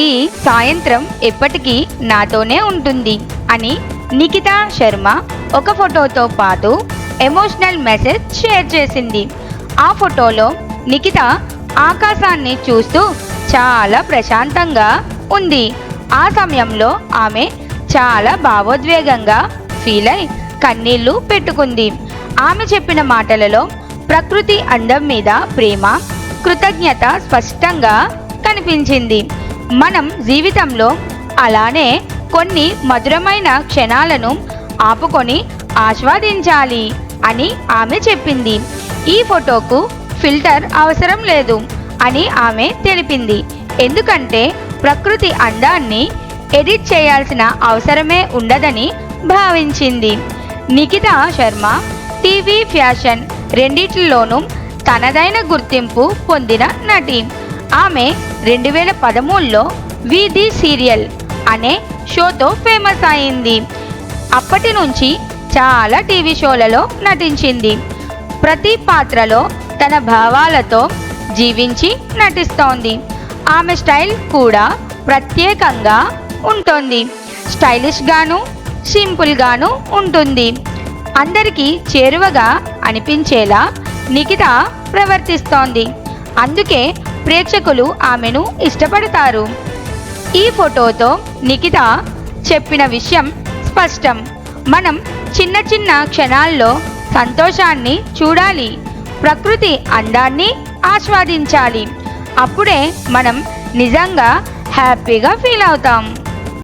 ఈ సాయంత్రం ఎప్పటికీ నాతోనే ఉంటుంది అని నిఖితా శర్మ ఒక ఫోటోతో పాటు ఎమోషనల్ మెసేజ్ షేర్ చేసింది. ఆ ఫోటోలో నిఖిత ఆకాశాన్ని చూస్తూ చాలా ప్రశాంతంగా ఉంది. ఆ సమయంలో ఆమె చాలా భావోద్వేగంగా ఫీల్ అయి కన్నీళ్ళు పెట్టుకుంది. ఆమె చెప్పిన మాటలలో ప్రకృతి అందం మీద ప్రేమ కృతజ్ఞత స్పష్టంగా కనిపించింది. మనం జీవితంలో అలానే కొన్ని మధురమైన క్షణాలను ఆపుకొని ఆస్వాదించాలి అని ఆమె చెప్పింది. ఈ ఫోటోకు ఫిల్టర్ అవసరం లేదు అని ఆమె తెలిపింది. ఎందుకంటే ప్రకృతి అందాన్ని ఎడిట్ చేయాల్సిన అవసరమే ఉండదని భావించింది. నిఖిత శర్మ టీవీ ఫ్యాషన్ రెండిటిలోనూ తనదైన గుర్తింపు పొందిన నటి. ఆమె రెండు వేల పదమూడులో వీధి సీరియల్ అనే షోతో ఫేమస్ అయింది. అప్పటి నుంచి చాలా టీవీ షోలలో నటించింది. ప్రతి పాత్రలో తన భావాలతో జీవించి నటిస్తోంది. ఆమె స్టైల్ కూడా ప్రత్యేకంగా ఉంటుంది. స్టైలిష్గాను సింపుల్గాను ఉంటుంది. అందరికీ చేరువగా అనిపించేలా నిఖిత ప్రవర్తిస్తోంది. అందుకే ప్రేక్షకులు ఆమెను ఇష్టపడతారు. ఈ ఫోటోతో నిఖిత చెప్పిన విషయం స్పష్టం. మనం చిన్న చిన్న క్షణాల్లో సంతోషాన్ని చూడాలి ప్రకృతి అందాన్ని ఆస్వాదించాలి. అప్పుడే మనం నిజంగా హ్యాపీగా ఫీల్ అవుతాం.